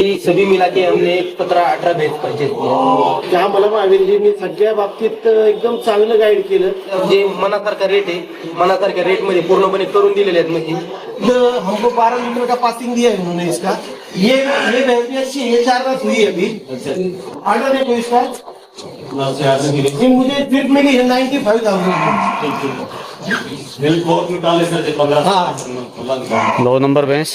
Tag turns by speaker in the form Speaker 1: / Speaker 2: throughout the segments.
Speaker 1: ही सभी मिला के हमने सतरा अठरा बेच परचेस किया.
Speaker 2: त्या मला महावीरजींनी सगळ्या बाबतीत एकदम चांगलं गाईड केलं.
Speaker 1: जे मनासारखा रेट आहे मनासारख्या रेटमध्ये पूर्णपणे करून दिलेले आहेत
Speaker 2: तो हमको बारह लीटर का पासिंग दिया है उन्होंने इसका. ये ये भैंस भी अच्छी है ये चार रात हुई है अभी. ऑर्डर है कोई इसका. ये मुझे ट्रिप मिली है नाइन्टी फाइव थाउजेंड
Speaker 3: मिल्क बहुत निकाले सर पंद्रह
Speaker 2: हाँ।
Speaker 4: दो नंबर भैंस।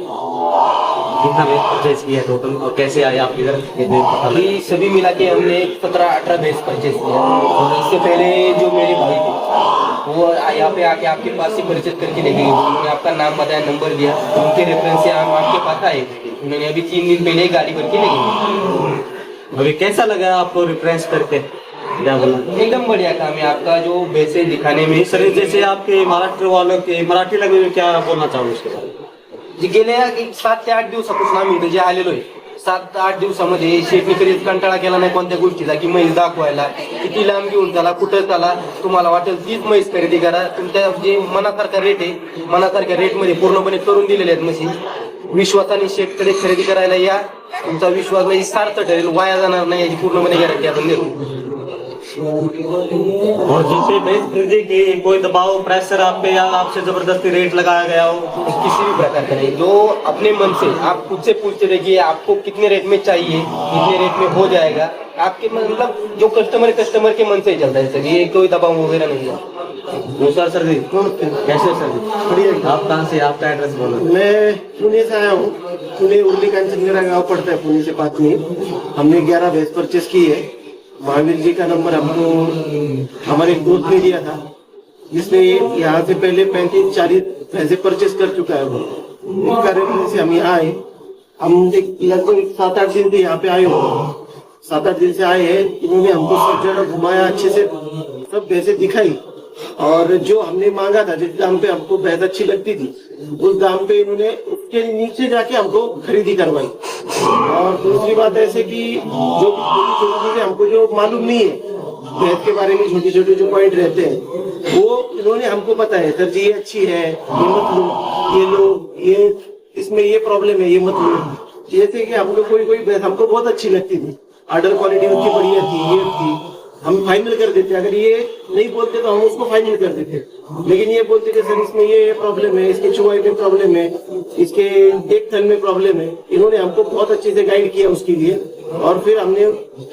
Speaker 3: परचेज किया टोटल और कैसे आए आप इधर?
Speaker 1: अभी सभी मिला के हमने सत्रह अठारह बेच परचेस किया। और इससे पहले जो मेरे भाई थे वो यहाँ पे आके आपके पास से परचेस करके ले गए। उन्होंने आपका नाम बताया नंबर दिया उनके रेफरेंस से हम आपके पास आए। उन्होंने अभी तीन दिन पहले ही गाड़ी करके ले गई
Speaker 3: अभी कैसा लगा आपको रिफ्रेंस करके? क्या बोला?
Speaker 1: एकदम बढ़िया काम है आपका जो वैसे दिखाने में
Speaker 3: सर जैसे आपके महाराष्ट्र वालों के मराठी लैंग्वेज में क्या बोलना चाहूँ उसके बारे में?
Speaker 1: जे गेल्या सात ते आठ दिवसापासून आम्ही इथे जे आलेलो आहे सात ते आठ दिवसामध्ये शेती कधीच कंटाळा केला नाही कोणत्या गोष्टीचा की म्हैस दाखवायला किती लांब घेऊन चला कुठं चला तुम्हाला वाटेल तीच म्हैस खरेदी करा. तुमच्या जे मनासारखा रेट आहे मनासारख्या रेटमध्ये पूर्णपणे करून दिलेले आहेत म्हशी. विश्वासाने शेतकरी खरेदी करायला या. तुमचा विश्वास म्हणजे सार्थ ठरेल वाया जाणार नाही याची पूर्णपणे गॅरंटी आपण देतो.
Speaker 3: और जिनसे बेच खरीदी की कोई दबाव प्रेशर आप पे या आपसे ज़बरदस्ती रेट लगाया गया हो
Speaker 1: किसी भी प्रकार का नहीं। जो अपने मन से आप खुद से पूछते रहिए आपको कितने रेट में चाहिए कितने रेट में हो जाएगा। आपके मतलब जो कस्टमर है कस्टमर के मन से ही चलता है सर। ये कोई दबाव वगैरह नहीं है।
Speaker 3: नमस्कार सर जी कैसे सर जी? आप कहाँ से आपका एड्रेस बोलो।
Speaker 2: मैं पुणे से आया हूँ। पुणे उर्ली कांचनगरा गाँव पड़ता है पुणे से पाँच मिनट हमने ग्यारह भैंस परचेस की है महावीर जी का नंबर हमको, हमारे दोस्त ने दिया था, जिसने यहाँ से पहले पैंतीस, चालीस भैंसे परचेस कर चुका है वो। इसका रेफरेंस से हम यहाँ आए। हम लगभग सात आठ दिन से यहाँ पे आए हो। सात आठ दिन से आए हैं। इन्होंने हमको सब जगह घुमाया, अच्छे से सब पैसे दिखाई। और जो हमने मांगा था, जिस दाम पे हमको भैंस अच्छी लगती थी, उस दाम पे इन्होंने उसके नीचे जाके हमको खरीदी करवाई। और दूसरी बात ऐसे कि जो चीज़ें हमको जो मालूम नहीं है भैंस के बारे में छोटे छोटे जो पॉइंट रहते हैं, वो इन्होंने हमको पता है सर जी, ये अच्छी है, ये मत लो, ये लो, ये, इसमें ये प्रॉब्लम है, ये मत लो। जैसे कि हमको कोई कोई हमको बहुत अच्छी लगती थी। ऑर्डर क्वालिटी उसकी बढ़िया थी, ये थी। हम फाइनल कर देते अगर ये नहीं बोलते तो हम उसको फाइनल कर देते लेकिन ये बोलते कि सर इसमें ये प्रॉब्लम है इसके चुवाई में प्रॉब्लम है इसके एक थन में प्रॉब्लम है। इन्होंने हमको बहुत अच्छे से गाइड किया उसके लिए। और फिर हमने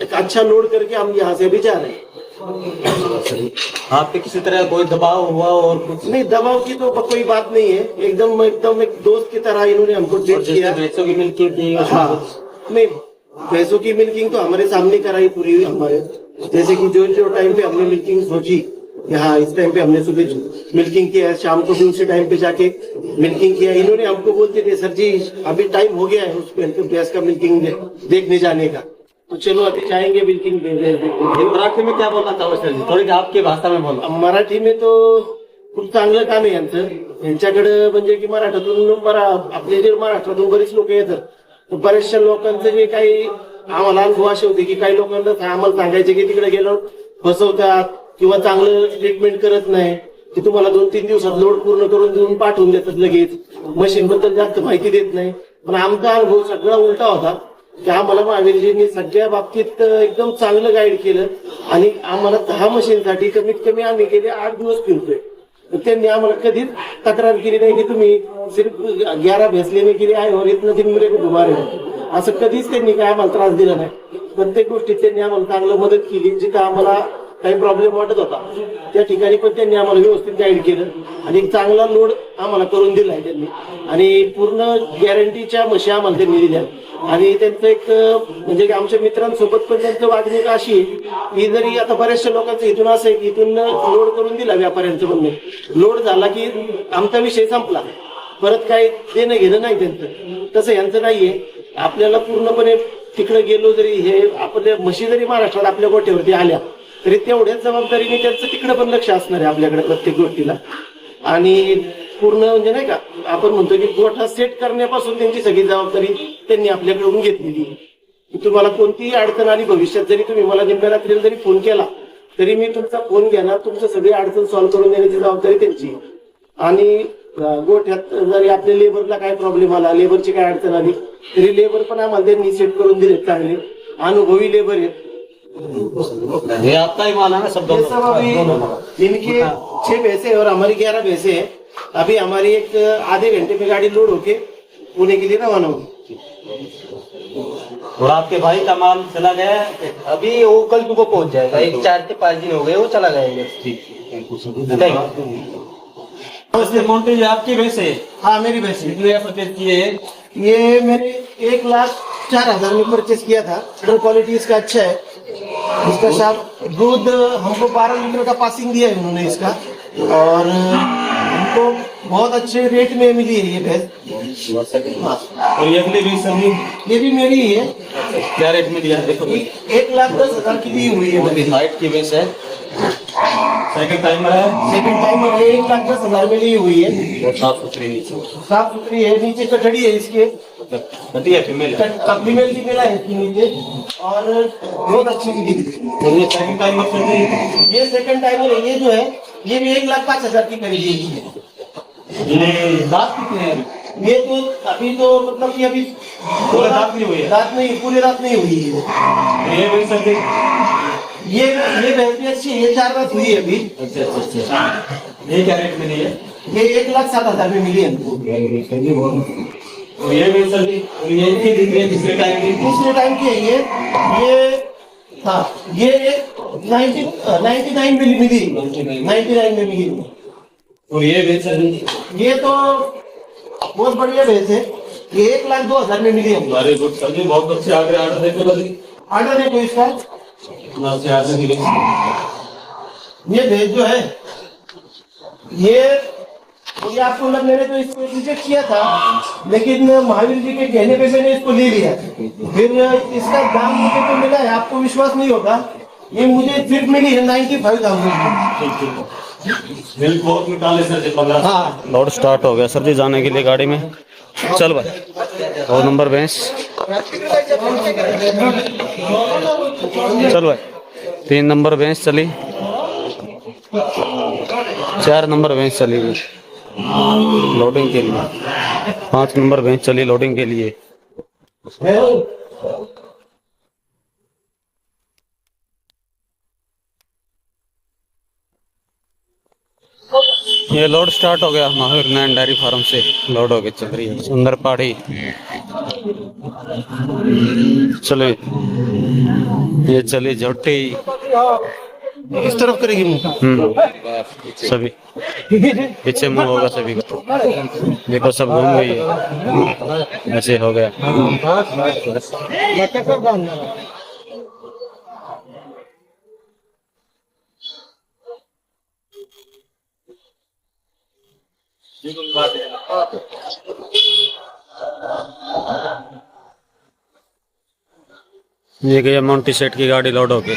Speaker 2: एक अच्छा लोड करके हम यहाँ से अभी जा रहे हैं।
Speaker 3: आप पे किसी तरह कोई दबाव हुआ और कुछ?
Speaker 2: नहीं दबाव की तो कोई बात नहीं है। एकदम एकदम एक दोस्त की तरह इन्होंने हमको ट्रीट किया।
Speaker 3: भैंसों की मिल्किंग की
Speaker 2: हाँ। नहीं भैंसों की मिल्किंग तो हमारे सामने कराई पूरी हुई हमारे। जैसे कि जो जो टाइम पे हमने मिल्किंग सोची यहाँ इस टाइम पे हमने सुबह मिल्किंग किया शाम को भी उसी टाइम पे जाके मिल्किंग किया। इन्होंने हमको बोलते थे सर जी अभी टाइम हो गया है उस भैंस का मिल्किंग दे- देखने जाने का। तो चलो अभी जाएँगे मिल्किंग
Speaker 3: मराठी में क्या बोलना चाहो सर जी? थोड़ी आपकी भाषा में बोला।
Speaker 2: मराठी में तो खूप चांगलं काम आहे यांचं. यांच्याकडे म्हणजे की मराठातून मरा आपले जे महाराष्ट्रातून बरीच लोक येतात तर बऱ्याचशा लोकांचं जे काही आम्हाला अनुभव असे होते की काही लोकांना आम्हाला सांगायचे की तिकडे गेलो फसवतात किंवा चांगलं ट्रीटमेंट करत नाही. की तुम्हाला दोन तीन दिवसात लोड पूर्ण करून देऊन पाठवून देतात लगेच. मशीन बद्दल जास्त माहिती देत नाही. पण आमचा अनुभव सगळा उलटा होता की आम्हाला महावीरजींनी सगळ्या बाबतीत एकदम चांगलं गाईड केलं. आणि आम्हाला दहा मशीनसाठी कमीत कमी आम्ही गेले आठ दिवस फिरतोय. त्यांनी आम्हाला कधीच तक्रार केली नाही की तुम्ही सिर्फ ग्यारा भेसले नाही के लिए और इतना दिन मेरे को घुमा रहे हो. असं कधीच त्यांनी काय आम्हाला त्रास दिला नाही. प्रत्येक गोष्टीत त्यांनी आम्हाला चांगलं मदत केली जिथं आम्हाला काही प्रॉब्लेम वाटत होता. त्या ठिकाणी पण त्यांनी आम्हाला व्यवस्थित गाईड केलं आणि एक चांगला लोड आम्हाला करून दिला आहे त्यांनी. आणि पूर्ण गॅरंटीच्या म्हशी आम्हाला त्यांनी दिल्या. आणि त्यांचं एक म्हणजे आमच्या मित्रांसोबत पण त्यांचं वागणूक अशी आहे की जरी आता बऱ्याचशा लोकांचं इथून असं आहे की इथून लोड करून दिला व्यापाऱ्यांचं म्हणणे. लोड झाला की आमचा विषय संपला. परत काही देणं घेणं नाही त्यांचं. तसं यांचं नाहीये. आपल्याला पूर्णपणे तिकडे गेलो जरी हे आपल्या म्हशी जरी महाराष्ट्रात आपल्या गोठ्यावरती आल्या तरी तेवढ्याच जबाबदारीने त्यांचं तिकडे पण लक्ष असणार आहे आपल्याकडे प्रत्येक गोष्टीला. आणि पूर्ण म्हणजे नाही का आपण म्हणतो की गोठा सेट करण्यापासून त्यांची सगळी जबाबदारी त्यांनी आपल्याकडून घेतलेली तुम्हाला कोणतीही अडचण आली भविष्यात जरी तुम्ही मला निम्म्या रात्रीला जरी फोन केला तरी मी तुमचा फोन घेणार तुमचं सगळी अडचण सॉल्व्ह करून देण्याची जबाबदारी त्यांची आणि गोठ्यात जरी आपल्या लेबरला काय प्रॉब्लेम आला लेबरची काय अडचण आली तरी लेबर पण आम्हाला त्यांनी सेट करून दिले चांगले. अनुभवी लेबर आहेत.
Speaker 3: ये आपका ही माल है ना सब
Speaker 2: ये इनके छह भैंसे और हमारी ग्यारह भैंसे हैं अभी हमारी एक आधे घंटे में गाड़ी लोड होके पुणे के लिए रवाना होगी.
Speaker 3: और आपके भाई का माल चला गया है।
Speaker 1: अभी वो कल तुमको पहुंच जाएगा। एक चार से पाँच दिन हो गए वो चला जाएगा। Thank you.
Speaker 3: नमस्ते मोन्टी जी आपकी वैसे
Speaker 2: हाँ मेरी भैंसे।
Speaker 3: परचेज किए
Speaker 2: ये मैंने एक लाख चार हज़ार में परचेस किया था। ऑर्डर क्वालिटी इसका अच्छा है। इसका साफ़ दूध हमको बारह लीटर का पासिंग दिया है उन्होंने इसका। और हमको बहुत अच्छे रेट में मिली है ये भैंस। हाँ,
Speaker 3: और ये अगली भी सभी
Speaker 2: ये भी मेरी ही है।
Speaker 3: क्या रेट में दिया देखो।
Speaker 2: एक लाख दस हज़ार की दी हुई है
Speaker 3: हाइट की वैसे सेकंड टाइमर है?
Speaker 2: सेकंड टाइम में एक लाख दस हज़ार में ली हुई है।
Speaker 3: साफ़ सुथरी नीचे।
Speaker 2: साफ़ सुथरी है नीचे कटड़ी है इसके।
Speaker 3: कटी है फीमेल
Speaker 2: फीमेल की मिला है इसके नीचे। और बहुत अच्छी
Speaker 3: ये सेकंड टाइमर चल रही है।
Speaker 2: ये सेकंड टाइम है ये जो है ये भी एक लाख पाँच हज़ार की खरीदी है।
Speaker 3: ये दांत कितने हैं
Speaker 2: ये तो अभी तो मतलब कि अभी
Speaker 3: पूरे रात नहीं हुई है।
Speaker 2: रात नहीं पूरी रात नहीं हुई है।
Speaker 3: ये सभी
Speaker 2: ये ये भैंस भी अच्छी है ये चार रात हुई है अभी।
Speaker 3: अच्छा अच्छा अच्छा। ये क्या रेट में दी है?
Speaker 2: ये एक लाख सात हज़ार में मिली है हमको।
Speaker 3: और ये भी सभी और ये इनकी दिख रही है दूसरे टाइम की।
Speaker 2: दूसरे टाइम की है ये। ये हाँ ये नाइन्टी नाइन्टी नाइन में मिली। नाइन्टी नाइन में मिली।
Speaker 3: और ये भी सभी
Speaker 2: ये तो बहुत बढ़िया भैंस है। ये एक लाख दो हज़ार में मिली हमको।
Speaker 3: वेरी गुड सर जी बहुत अच्छे आगे आर्डर देखो
Speaker 2: ऑर्डर है कोई इसका।
Speaker 3: आर्डर
Speaker 2: ये भेज जो है ये ये आपको मतलब मैंने तो इसको रिजेक्ट किया था लेकिन महावीर जी के कहने पे मैंने इसको ले लिया। फिर इसका दाम मुझे तो मिला है आपको विश्वास नहीं होगा। ये मुझे फिर मिली है नाइन्टी फाइव थाउज़ेंड
Speaker 3: मिल्क बहुत निकाले सर जी पंद्रह
Speaker 2: हाँ।
Speaker 4: लोड स्टार्ट हो गया। सर जी जाने के लिए गाड़ी में। चल भाई। दो नंबर भैंस? चल भाई। तीन नंबर भैंस चली। चार नंबर भैंस चली। लोडिंग के लिए। पाँच नंबर भैंस चली लोडिंग के लिए। ये लोड स्टार्ट हो गया महावीर नैन डेयरी फार्म से। लोड हो गई चल रही है सुंदर पहाड़ी चलो। ये चली झोटी।
Speaker 2: इस तरफ़ करेगी मुँह।
Speaker 4: हम्म। सभी। पीछे मुँह होगा सभी का। देखो सब घूम गई है। ऐसे हो गया। ये गया मोन्टी सेट की गाड़ी लोड हो गई